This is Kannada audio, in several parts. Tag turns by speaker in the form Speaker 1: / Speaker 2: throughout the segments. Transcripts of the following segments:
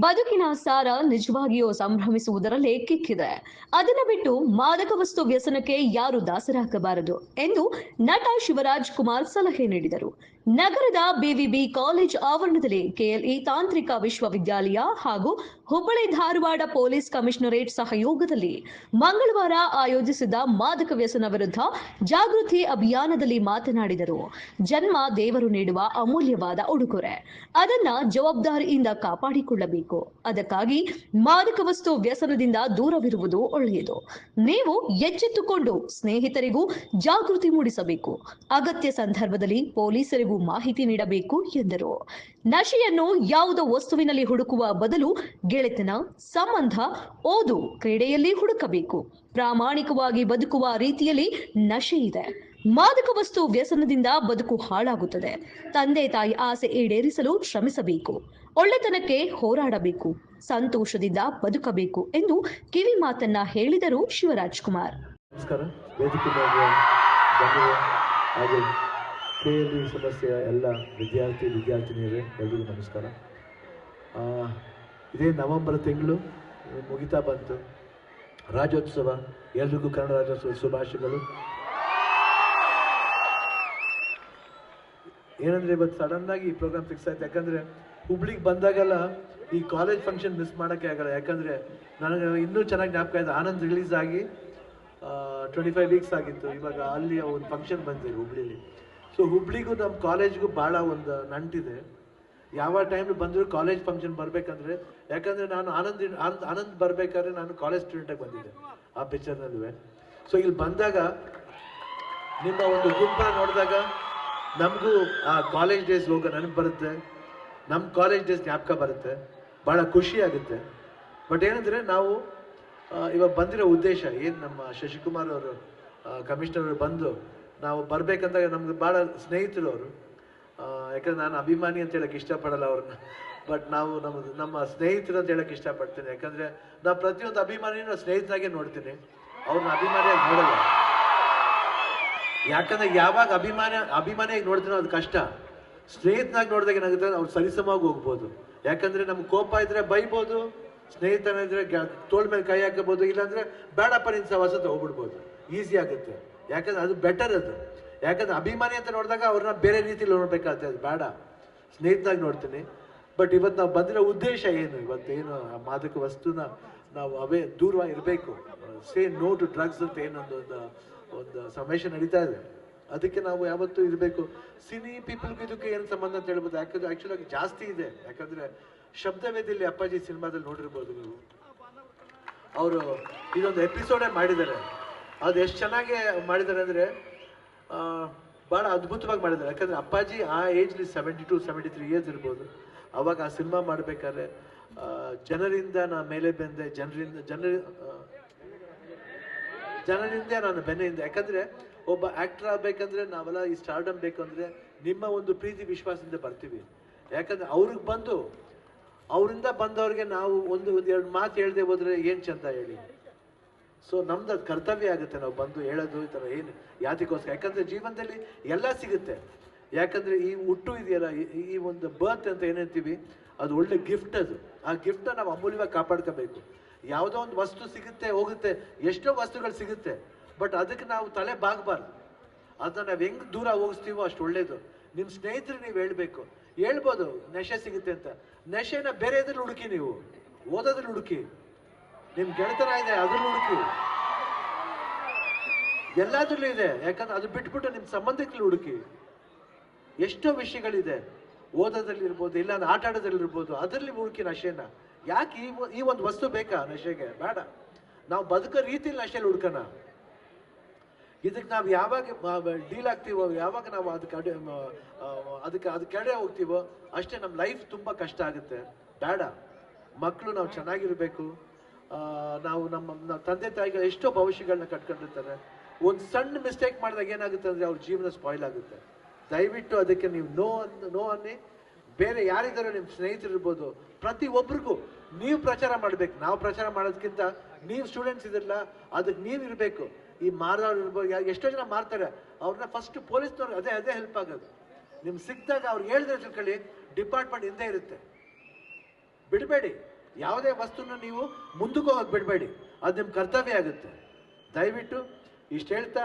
Speaker 1: ಬದುಕಿನ ಸಾರ ನಿಜವಾಗಿಯೂ ಸಂಭ್ರಮಿಸುವುದರಲ್ಲೇ ಕಿಕ್ಕಿದೆ. ಅದನ್ನ ಬಿಟ್ಟು ಮಾದಕ ವಸ್ತು ವ್ಯಸನಕ್ಕೆ ಯಾರು ದಾಸರಾಗಬಾರದು ಎಂದು ನಟ ಶಿವರಾಜ್ ಕುಮಾರ್ ಸಲಹೆ ನೀಡಿದರು. ನಗರದ ಬಿವಿಬಿ ಕಾಲೇಜ್ ಆವರಣದಲ್ಲಿ ಕೆಎಲ್ಇ ತಾಂತ್ರಿಕ ವಿಶ್ವವಿದ್ಯಾಲಯ ಹಾಗೂ ಹುಬ್ಬಳ್ಳಿ ಧಾರವಾಡ ಪೊಲೀಸ್ ಕಮಿಷನರೇಟ್ ಸಹಯೋಗದಲ್ಲಿ ಮಂಗಳವಾರ ಆಯೋಜಿಸಿದ ಮಾದಕ ವ್ಯಸನ ವಿರುದ್ಧ ಜಾಗೃತಿ ಅಭಿಯಾನದಲ್ಲಿ ಮಾತನಾಡಿದರು. ಜನ್ಮ ದೇವರು ನೀಡುವ ಅಮೂಲ್ಯವಾದ ಉಡುಗೊರೆ. ಅದನ್ನ ಜವಾಬ್ದಾರಿಯಿಂದ ಕಾಪಾಡಿಕೊಳ್ಳಬೇಕು. ಅದಕ್ಕಾಗಿ ಮಾದಕ ವಸ್ತು ವ್ಯಸನದಿಂದ ದೂರವಿರುವುದು ಒಳ್ಳೆಯದು. ನೀವು ಎಚ್ಚೆತ್ತುಕೊಂಡು ಸ್ನೇಹಿತರಿಗೂ ಜಾಗೃತಿ ಮೂಡಿಸಬೇಕು. ಅಗತ್ಯ ಸಂದರ್ಭದಲ್ಲಿ ಪೊಲೀಸರಿಗೂ ಮಾಹಿತಿ ನೀಡಬೇಕು ಎಂದರು. ನಶೆಯನ್ನು ಯಾವುದೋ ವಸ್ತುವಿನಲ್ಲಿ ಹುಡುಕುವ ಬದಲು ಗೆಳೆತನ, ಸಂಬಂಧ, ಓದು ಕ್ರೀಡೆಯಲ್ಲಿ ಹುಡುಕಬೇಕು. ಪ್ರಾಮಾಣಿಕವಾಗಿ ಬದುಕುವ ರೀತಿಯಲ್ಲಿ ನಶೆ ಇದೆ. ಮಾದಕ ವಸ್ತು ವ್ಯಸನದಿಂದ ಬದುಕು ಹಾಳಾಗುತ್ತದೆ. ತಂದೆ ತಾಯಿ ಆಸೆ ಈಡೇರಿಸಲು ಶ್ರಮಿಸಬೇಕು. ಒಳ್ಳೆತನಕ್ಕೆ ಹೋರಾಡಬೇಕು. ಸಂತೋಷದಿಂದ ಬದುಕಬೇಕು ಎಂದು ಕಿವಿ ಮಾತನ್ನ ಹೇಳಿದರು ಶಿವರಾಜ್ ಕುಮಾರ್.
Speaker 2: ಕೆ ಎಲ್ ಸಮಸ್ಯೆಯ ಎಲ್ಲ ವಿದ್ಯಾರ್ಥಿ, ವಿದ್ಯಾರ್ಥಿನಿಯರೇ ಎಲ್ರಿಗೂ ನಮಸ್ಕಾರ. ಇದೇ ನವೆಂಬರ್ ತಿಂಗಳು, ಮುಗಿತಾ ಬಂತು. ರಾಜ್ಯೋತ್ಸವ, ಎಲ್ರಿಗೂ ಕನ್ನಡ ರಾಜ್ಯೋತ್ಸವ ಶುಭಾಶಯಗಳು. ಏನಂದ್ರೆ ಇವತ್ತು ಸಡನ್ ಆಗಿ ಈ ಪ್ರೋಗ್ರಾಮ್ ಫಿಕ್ಸ್ ಆಯ್ತು. ಯಾಕಂದ್ರೆ ಹುಬ್ಳಿಗೆ ಬಂದಾಗೆಲ್ಲ ಈ ಕಾಲೇಜ್ ಫಂಕ್ಷನ್ ಮಿಸ್ ಮಾಡೋಕ್ಕೆ ಆಗಲ್ಲ. ಯಾಕಂದ್ರೆ ನನಗೆ ಇನ್ನೂ ಚೆನ್ನಾಗಿ ಜ್ಞಾಪಕ ಇದೆ. ಆನಂದ್ ರಿಲೀಸ್ ಆಗಿ ಟ್ವೆಂಟಿ ಫೈವ್ ವೀಕ್ಸ್ ಆಗಿತ್ತು. ಇವಾಗ ಅಲ್ಲಿ ಒಂದು ಫಂಕ್ಷನ್ ಬಂದಿದೆ ಹುಬ್ಳಿಲಿ. ಸೊ ಹುಬ್ಳಿಗೂ ನಮ್ಮ ಕಾಲೇಜ್ಗೂ ಭಾಳ ಒಂದು ನಂಟಿದೆ. ಯಾವ ಟೈಮ್ ಬಂದರೂ ಕಾಲೇಜ್ ಫಂಕ್ಷನ್ ಬರಬೇಕಂದ್ರೆ, ಯಾಕಂದ್ರೆ ನಾನು ಆನಂದ್ ಆನಂದ್ ಆನಂದ್ ಬರಬೇಕಾದ್ರೆ ನಾನು ಕಾಲೇಜ್ ಸ್ಟೂಡೆಂಟಾಗಿ ಬಂದಿದ್ದೆ ಆ ಪಿಕ್ಚರ್ನಲ್ಲೂ ಸೊ ಇಲ್ಲಿ ಬಂದಾಗ ನಿಮ್ಮ ಒಂದು ಗುಂಪ ನೋಡಿದಾಗ ನಮಗೂ ಆ ಕಾಲೇಜ್ ಡೇಸ್ ಹೋಗೋ ನನಗೆ ಬರುತ್ತೆ. ನಮ್ಮ ಕಾಲೇಜ್ ಡೇಸ್ ಜ್ಞಾಪಕ ಬರುತ್ತೆ. ಭಾಳ ಖುಷಿ ಆಗುತ್ತೆ. ಬಟ್ ಏನಂದರೆ ನಾವು ಇವಾಗ ಬಂದಿರೋ ಉದ್ದೇಶ ಏನು ನಮ್ಮ ಶಶಿಕುಮಾರ್ ಅವರು ಕಮಿಷನರ್ ಬಂದು ನಾವು ಬರಬೇಕಂದಾಗ ನಮ್ಗೆ ಭಾಳ ಸ್ನೇಹಿತರು ಅವರು. ಯಾಕಂದ್ರೆ ನಾನು ಅಭಿಮಾನಿ ಅಂತ ಹೇಳಕ್ಕೆ ಇಷ್ಟಪಡಲ್ಲ ಅವ್ರನ್ನ. ಬಟ್ ನಾವು ನಮ್ಮ ನಮ್ಮ ಸ್ನೇಹಿತರು ಅಂತ ಹೇಳಕ್ಕೆ ಇಷ್ಟಪಡ್ತೀನಿ. ಯಾಕಂದ್ರೆ ನಾವು ಪ್ರತಿಯೊಂದು ಅಭಿಮಾನಿನ ಸ್ನೇಹಿತರಾಗೆ ನೋಡ್ತೀನಿ. ಅವ್ರನ್ನ ಅಭಿಮಾನಿಯಾಗಿ ನೋಡಲ್ಲ. ಯಾಕಂದ್ರೆ ಯಾವಾಗ ಅಭಿಮಾನ, ಅಭಿಮಾನಿಯಾಗಿ ನೋಡ್ತೀನೋ ಅದು ಕಷ್ಟ. ಸ್ನೇಹಿತನಾಗಿ ನೋಡಿದಾಗ ಏನಾಗುತ್ತೆ? ಅವ್ರು ಸರಿಸಮವಾಗಿ ಹೋಗ್ಬೋದು. ಯಾಕಂದ್ರೆ ನಮ್ಗೆ ಕೋಪ ಇದ್ರೆ ಬೈಬೋದು, ಸ್ನೇಹಿತನ ಇದ್ರೆ ತೋಳ್ ಮೇಲೆ ಕೈ ಹಾಕಬಹುದು ಇಲ್ಲಾಂದ್ರೆ ಬೇಡಪ್ಪ ನಿನ್ ವಸತಿ ಹೋಗ್ಬಿಡ್ಬೋದು. ಈಸಿ ಆಗುತ್ತೆ. ಯಾಕಂದ್ರೆ ಅದು ಬೆಟರ್ ಅದು. ಯಾಕಂದ್ರೆ ಅಭಿಮಾನಿ ಅಂತ ನೋಡಿದಾಗ ಅವ್ರನ್ನ ಬೇರೆ ನೋಡ್ಬೇಕಾಗುತ್ತೆ ಅದು ಬೇಡ. ಸ್ನೇಹಿತನಾಗಿ ನೋಡ್ತೀನಿ. ಬಟ್ ಇವತ್ತು ನಾವು ಬಂದಿರೋ ಉದ್ದೇಶ ಏನು? ಇವತ್ತೇನು ಆ ಮಾದಕ ವಸ್ತುನ ನಾವು ಅವೇ ದೂರ ಇರಬೇಕು. ಸೇ ನೋ ಟು ಡ್ರಗ್ಸ್ ಅಂತ ಏನೊಂದು ಒಂದು ಒಂದು ಸಮೇಶ ನಡೀತಾ ಇದೆ. ಅದಕ್ಕೆ ನಾವು ಯಾವತ್ತೂ ಇರಬೇಕು. ಸಿನಿ ಪೀಪಲ್ಗೂ ಇದಕ್ಕೆ ಏನು ಸಂಬಂಧ ಅಂತ ಹೇಳ್ಬೋದು? ಯಾಕಂದ್ರೆ ಆಕ್ಚುಲಿ ಜಾಸ್ತಿ ಇದೆ. ಯಾಕಂದ್ರೆ ಶಬ್ದವೇದಿಯಲ್ಲಿ ಅಪ್ಪಾಜಿ ಸಿನಿಮಾದಲ್ಲಿ ನೋಡಿರ್ಬೋದು ನೀವು. ಅವರು ಇದೊಂದು ಎಪಿಸೋಡೇ ಮಾಡಿದ್ದಾರೆ. ಅದು ಎಷ್ಟು ಚೆನ್ನಾಗಿ ಮಾಡಿದ್ದಾರೆ ಅಂದರೆ ಭಾಳ ಅದ್ಭುತವಾಗಿ ಮಾಡಿದ್ದಾರೆ. ಯಾಕಂದರೆ ಅಪ್ಪಾಜಿ ಆ ಏಜ್ಲಿ seventy two seventy three years ಇರ್ಬೋದು. ಅವಾಗ ಆ ಸಿನಿಮಾ ಮಾಡಬೇಕಾದ್ರೆ ಜನರಿಂದ ನಾ ಮೇಲೆ ಬೆಂದೆ, ಜನರಿಂದ, ಜನರಿ ಜನರಿಂದ ನಾನು ಬೆನ್ನೆಯಿಂದ. ಯಾಕಂದರೆ ಒಬ್ಬ ಆ್ಯಕ್ಟರ್ ಆಗಬೇಕಂದ್ರೆ ನಾವೆಲ್ಲ ಈ ಸ್ಟಾರ್ಡಮ್ ಬೇಕಂದ್ರೆ ನಿಮ್ಮ ಒಂದು ಪ್ರೀತಿ, ವಿಶ್ವಾಸದಿಂದ ಬರ್ತೀವಿ. ಯಾಕಂದರೆ ಅವ್ರಿಗೆ ಬಂದು, ಅವರಿಂದ ಬಂದವ್ರಿಗೆ ನಾವು ಒಂದು ಒಂದು ಎರಡು ಮಾತು ಹೇಳದೆ ಹೋದರೆ ಏನು ಚಂದ ಹೇಳಿ. ಸೊ ನಮ್ದು ಅದು ಕರ್ತವ್ಯ ಆಗುತ್ತೆ ನಾವು ಬಂದು ಹೇಳೋದು ಈ ಥರ ಏನು ಯಾತಿಗೋಸ್ಕರ ಯಾಕಂದರೆ ಜೀವನದಲ್ಲಿ ಎಲ್ಲ ಸಿಗುತ್ತೆ. ಯಾಕಂದರೆ ಈ ಹುಟ್ಟು ಇದೆಯಲ್ಲ, ಈ- ಒಂದು ಬರ್ತ್ ಅಂತ ಏನಂತೀವಿ, ಅದು ಒಳ್ಳೆ ಗಿಫ್ಟ್ ಅದು. ಆ ಗಿಫ್ಟನ್ನ ನಾವು ಅಮೂಲ್ಯವಾಗಿ ಕಾಪಾಡ್ಕೋಬೇಕು. ಯಾವುದೋ ಒಂದು ವಸ್ತು ಸಿಗುತ್ತೆ, ಹೋಗುತ್ತೆ, ಎಷ್ಟೋ ವಸ್ತುಗಳು ಸಿಗುತ್ತೆ ಬಟ್ ಅದಕ್ಕೆ ನಾವು ತಲೆ ಬಾಗಬಾರ್ದು. ಅದನ್ನ ನಾವು ಹೆಂಗ್ ದೂರ ಹೋಗಿಸ್ತೀವೋ ಅಷ್ಟು ಒಳ್ಳೇದು. ನಿಮ್ಮ ಸ್ನೇಹಿತರು ನೀವು ಹೇಳಬೇಕು. ಹೇಳ್ಬೋದು, ನಶೆ ಸಿಗುತ್ತೆ ಅಂತ. ನೆಶೆನ ಬೇರೆ ಇದ್ರಲ್ಲಿ ಹುಡುಕಿ ನೀವು. ಓದೋದ್ರಲ್ಲಿ ಹುಡುಕಿ. ನಿಮ್ ಗೆಳೆತನ ಇದೆ, ಅದ್ರಲ್ಲಿ ಹುಡುಕಿ. ಎಲ್ಲಾದ್ರಲ್ಲೂ ಇದೆ, ಯಾಕಂದ್ರೆ ಅದು ಬಿಟ್ಬಿಟ್ಟು ನಿಮ್ ಸಂಬಂಧಿಕರಲ್ಲಿ ಹುಡುಕಿ. ಎಷ್ಟೋ ವಿಷಯಗಳಿದೆ ಓದೋದ್ರಲ್ಲಿ ಇರ್ಬೋದು ಇಲ್ಲ ಆಟ ಆಡೋದ್ರಲ್ಲಿ ಇರ್ಬೋದು ಅದರಲ್ಲಿ ಹುಡುಕಿ ನಶೆನ. ಯಾಕೆ ಈ ಈ ಒಂದು ವಸ್ತು ಬೇಕಾ ನಶೆಗೆ? ಬೇಡ. ನಾವು ಬದುಕೋ ರೀತಿಯಲ್ಲಿ ನಶೆಯಲ್ಲಿ ಹುಡ್ಕೋಣ. ಇದಕ್ಕೆ ನಾವು ಯಾವಾಗ ಡೀಲ್ ಆಗ್ತೀವೋ, ಯಾವಾಗ ನಾವು ಅದಕ್ಕೆ ಅಡೆ ಅದಕ್ಕೆ ಅದು ಕೆಡೆ ಹೋಗ್ತೀವೋ, ಅಷ್ಟೇ ನಮ್ಮ ಲೈಫ್ ತುಂಬ ಕಷ್ಟ ಆಗುತ್ತೆ. ಬೇಡ. ಮಕ್ಕಳು ನಾವು ಚೆನ್ನಾಗಿರಬೇಕು. ನಾವು ನಮ್ಮ ತಂದೆ ತಾಯಿಗಳು ಎಷ್ಟೋ ಭವಿಷ್ಯಗಳನ್ನ ಕಟ್ಕೊಂಡಿರ್ತಾರೆ. ಒಂದು ಸಣ್ಣ ಮಿಸ್ಟೇಕ್ ಮಾಡಿದಾಗ ಏನಾಗುತ್ತೆ ಅಂದರೆ ಅವ್ರ ಜೀವನ ಸ್ಪಾಯ್ಲ್ ಆಗುತ್ತೆ. ದಯವಿಟ್ಟು ಅದಕ್ಕೆ ನೀವು ನೋ ಅನ್ ನೋ ಅನ್ನಿ. ಬೇರೆ ಯಾರಿದ್ದಾರೋ ನಿಮ್ಮ ಸ್ನೇಹಿತರು ಇರ್ಬೋದು, ಪ್ರತಿ ಒಬ್ರಿಗೂ ನೀವು ಪ್ರಚಾರ ಮಾಡಬೇಕು. ನಾವು ಪ್ರಚಾರ ಮಾಡೋದಕ್ಕಿಂತ ನೀವು ಸ್ಟೂಡೆಂಟ್ಸ್ ಇದಿರಲ್ಲ, ಅದಕ್ಕೆ ನೀವು ಇರಬೇಕು. ಈ ಮಾರೋರು ಇರ್ಬೋದು ಎಷ್ಟೋ ಜನ ಮಾರ್ತಾರೆ. ಅವ್ರನ್ನ ಫಸ್ಟ್ ಪೊಲೀಸ್ನವ್ರು ಅದೇ ಅದೇ ಹೆಲ್ಪ್ ಆಗೋದು. ನಿಮ್ಗೆ ಸಿಕ್ಕಿದಾಗ ಅವ್ರು ಹೇಳಿದ್ರೆ ತಿಳ್ಕೊಳ್ಳಿ ಡಿಪಾರ್ಟ್ಮೆಂಟ್ ಹಿಂದೆ ಇರುತ್ತೆ. ಬಿಡಬೇಡಿ. ಯಾವುದೇ ವಸ್ತುನ ನೀವು ಮುಂದಕ್ಕೆ ಹೋಗಿ ಬಿಡಬೇಡಿ. ಅದು ನಿಮ್ಮ ಕರ್ತವ್ಯ ಆಗುತ್ತೆ. ದಯವಿಟ್ಟು ಇಷ್ಟು ಹೇಳ್ತಾ,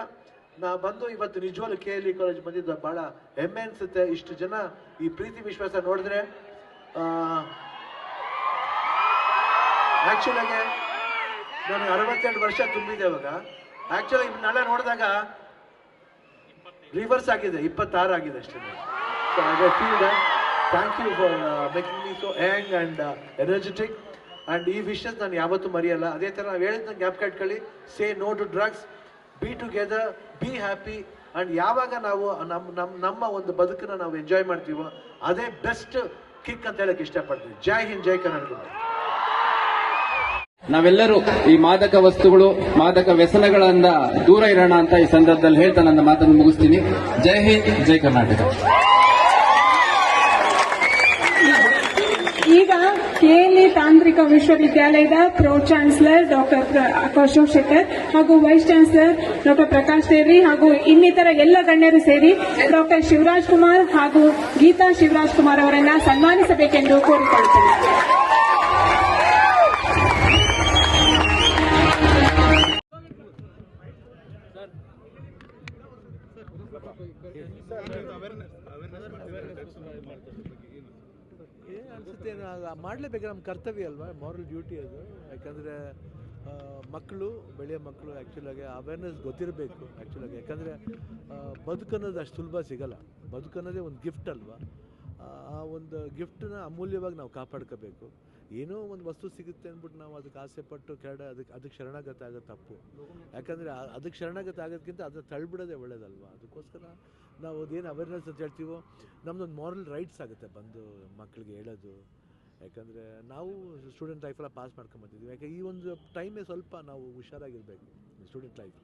Speaker 2: ನಾ ಬಂದು ಇವತ್ತು ನಿಜವಾಗ್ಲೂ ಕೆ ಎಲ್ ಇ ಕಾಲೇಜ್ ಬಂದಿದ್ದು ಭಾಳ ಹೆಮ್ಮೆ ಅನ್ಸುತ್ತೆ. ಇಷ್ಟು ಜನ ಈ ಪ್ರೀತಿ ವಿಶ್ವಾಸ ನೋಡಿದ್ರೆ ಆ್ಯಕ್ಚುಲಾಗೆ ನಾನು ಅರವತ್ತೆರಡು ವರ್ಷ ತುಂಬಿದೆ ಇವಾಗ. ಆ್ಯಕ್ಚುಲಿ ನಾಳೆ ನೋಡಿದಾಗ ರಿವರ್ಸ್ ಆಗಿದೆ, ಇಪ್ಪತ್ತಾರು ಆಗಿದೆ ಅಷ್ಟೇ. ಸೊ ಹಾಗೆ thank you for making me so young and energetic and ಈ ವಿಷಸ್ ನಾನು ಯಾವತ್ತೂ ಮರೆಯಲ್ಲ. ಅದೇ ಥರ ನಾವು ಹೇಳಿದ್ನ ಜ್ಞಾಪಕ ಇಟ್ಕೊಳ್ಳಿ. Say no to drugs be together be happy and ಯಾವಾಗ ನಾವು ನಮ್ಮ ನಮ್ಮ ನಮ್ಮ ಒಂದು ಬದುಕನ್ನ ನಾವು ಎಂಜಾಯ್ ಮಾಡ್ತೀವೋ, ಅದೇ ಬೆಸ್ಟ್ ಕಿಕ್ ಅಂತ ಹೇಳಕ್ಕೆ ಇಷ್ಟಪಡ್ತೀನಿ. ಜೈ ಹಿಂದ್, ಜೈ ಕರ್ನಾಟಕ.
Speaker 3: ನಾವೆಲ್ಲರೂ ಈ ಮಾದಕ ವಸ್ತುಗಳು, ಮಾದಕ ವ್ಯಸನಗಳಿಂದ ದೂರ ಇರೋಣ ಅಂತ ಈ ಸಂದರ್ಭದಲ್ಲಿ ಹೇಳ್ತಾ ನನ್ನ ಮಾತನ್ನು ಮುಗಿಸ್ತೀನಿ. ಜೈ ಹಿಂದ್, ಜೈ ಕರ್ನಾಟಕ.
Speaker 4: ಈಗ ಕೆಎಲ್ಇ ತಾಂತ್ರಿಕ ವಿಶ್ವವಿದ್ಯಾಲಯದ pro chancellor doctor Ashok Shettar ಹಾಗೂ vice chancellor doctor Prakash Devi ಹಾಗೂ ಇನ್ನಿತರ ಎಲ್ಲ ಗಣ್ಯರು ಸೇರಿ ಡಾಕ್ಟರ್ ಶಿವರಾಜ್ ಕುಮಾರ್ ಹಾಗೂ ಗೀತಾ ಶಿವರಾಜ್ ಕುಮಾರ್ ಅವರನ್ನ ಸನ್ಮಾನಿಸಬೇಕೆಂದು ಕೋರಿಕೊಳ್ಳುತ್ತೇನೆ
Speaker 2: ಏನು ಅನಿಸುತ್ತೆ? ಮಾಡಲೇಬೇಕು ನಮ್ಮ ಕರ್ತವ್ಯ ಅಲ್ವಾ? ಮಾರಲ್ ಡ್ಯೂಟಿ ಅದು. ಯಾಕಂದರೆ ಮಕ್ಕಳು ಬೆಳೆಯ ಮಕ್ಕಳು ಆ್ಯಕ್ಚುಲಾಗಿ ಅವೇರ್ನೆಸ್ ಗೊತ್ತಿರಬೇಕು ಆ್ಯಕ್ಚುಲಾಗಿ ಯಾಕಂದರೆ ಬದುಕನ್ನೋದು ಅಷ್ಟು ಸುಲಭ ಸಿಗಲ್ಲ. ಬದುಕನ್ನೋದೇ ಒಂದು ಗಿಫ್ಟ್ ಅಲ್ವಾ? ಆ ಒಂದು ಗಿಫ್ಟನ್ನ ಅಮೂಲ್ಯವಾಗಿ ನಾವು ಕಾಪಾಡ್ಕೋಬೇಕು. ಏನೋ ಒಂದು ವಸ್ತು ಸಿಗುತ್ತೆ ಅಂದ್ಬಿಟ್ಟು ನಾವು ಅದಕ್ಕೆ ಆಸೆ ಪಟ್ಟು ಕೆರಡ, ಅದಕ್ಕೆ ಅದಕ್ಕೆ ಶರಣಾಗತ ಆಗೋದು ತಪ್ಪು. ಯಾಕಂದರೆ ಅದಕ್ಕೆ ಶರಣಾಗತ ಆಗೋದಕ್ಕಿಂತ ಅದನ್ನ ತಳ್ಬಿಡೋದೇ ಒಳ್ಳೇದಲ್ವ? ಅದಕ್ಕೋಸ್ಕರ ನಾವು ಅದೇನು ಅವೇರ್ನೆಸ್ ಅಂತ ಹೇಳ್ತೀವೋ ನಮ್ಮದೊಂದು ಮಾರಲ್ ರೈಟ್ಸ್ ಆಗುತ್ತೆ ಬಂದು ಮಕ್ಕಳಿಗೆ ಹೇಳೋದು. ಯಾಕಂದರೆ ನಾವು ಸ್ಟೂಡೆಂಟ್ ಲೈಫೆಲ್ಲ ಪಾಸ್ ಮಾಡ್ಕೊಂಬಂದಿದ್ದೀವಿ ಯಾಕೆ, ಈ ಒಂದು ಟೈಮೇ ಸ್ವಲ್ಪ ನಾವು ಹುಷಾರಾಗಿರ್ಬೇಕು ಸ್ಟೂಡೆಂಟ್ ಲೈಫ್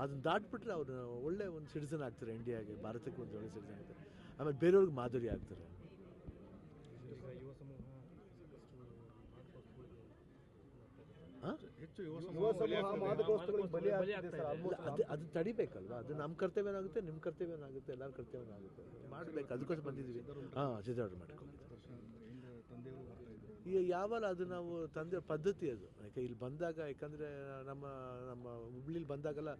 Speaker 2: ಅದನ್ನ ದಾಟ್ಬಿಟ್ರೆ ಅವರು ಒಳ್ಳೆ ಒಂದು ಸಿಟಿಸನ್ ಆಗ್ತಾರೆ ಇಂಡಿಯಾಗೆ ಭಾರತಕ್ಕೆ ಒಂದು ಒಳ್ಳೆ ಸಿಟಿಸನ್ ಆಗ್ತಾರೆ. ಆಮೇಲೆ ಬೇರೆಯವ್ರಿಗೆ ಮಾದರಿ ಆಗ್ತಾರೆ. ಹಾ? ಇಲ್ಲ, ಅದು ಅದು ತಡಿಬೇಕಲ್ವಾ? ಅದು ನಮ್ಮ ಕರ್ತವ್ಯನಾಗುತ್ತೆ ನಿಮ್ಮ ಕರ್ತವ್ಯನಾಗುತ್ತೆ ಎಲ್ಲರ ಕರ್ತವ್ಯನಾಗುತ್ತೆ ಮಾಡಬೇಕು ಅದಕ್ಕೋಸ್ಕರ ಬಂದಿದ್ದೀವಿ. ಹಾಂ ಸಿದ್ಧಾರ್ಥ ಮಾಡ್ಕೊಂಡು. ಈಗ ಯಾವಾಗ ಅದು ನಾವು ತಂದೆ ಪದ್ಧತಿ ಅದು. ಯಾಕೆ ಇಲ್ಲಿ ಬಂದಾಗ ಯಾಕಂದರೆ ನಮ್ಮ ನಮ್ಮ ಹುಬ್ಳಿಲಿ ಬಂದಾಗೆಲ್ಲ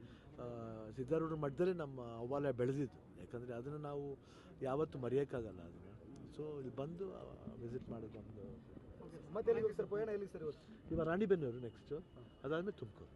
Speaker 2: ಸಿದ್ಧಾರೂಢ ಮಠದಲ್ಲೇ ನಮ್ಮ ಅವ್ವಾಲ ಬೆಳೆದಿದ್ದು. ಯಾಕಂದರೆ ಅದನ್ನು ನಾವು ಯಾವತ್ತೂ ಮರೆಯೋಕ್ಕಾಗಲ್ಲ ಅದನ್ನು. ಸೊ ಇಲ್ಲಿ ಬಂದು ವಿಸಿಟ್ ಮಾಡೋದು ನಮ್ಮದು
Speaker 5: ಮತ್ತೆ ಎಲ್ಲಿಗೆ ಸರ್ ಪಯಣ ಎಲ್ಲಿ ಸರ್ ಇವತ್ತು?
Speaker 2: ಇವಾಗ ರಾಣಿಬೆನ್ನೂರು ನೆಕ್ಸ್ಟು ಅದಾದಮೇಲೆ ತುಮಕೂರು.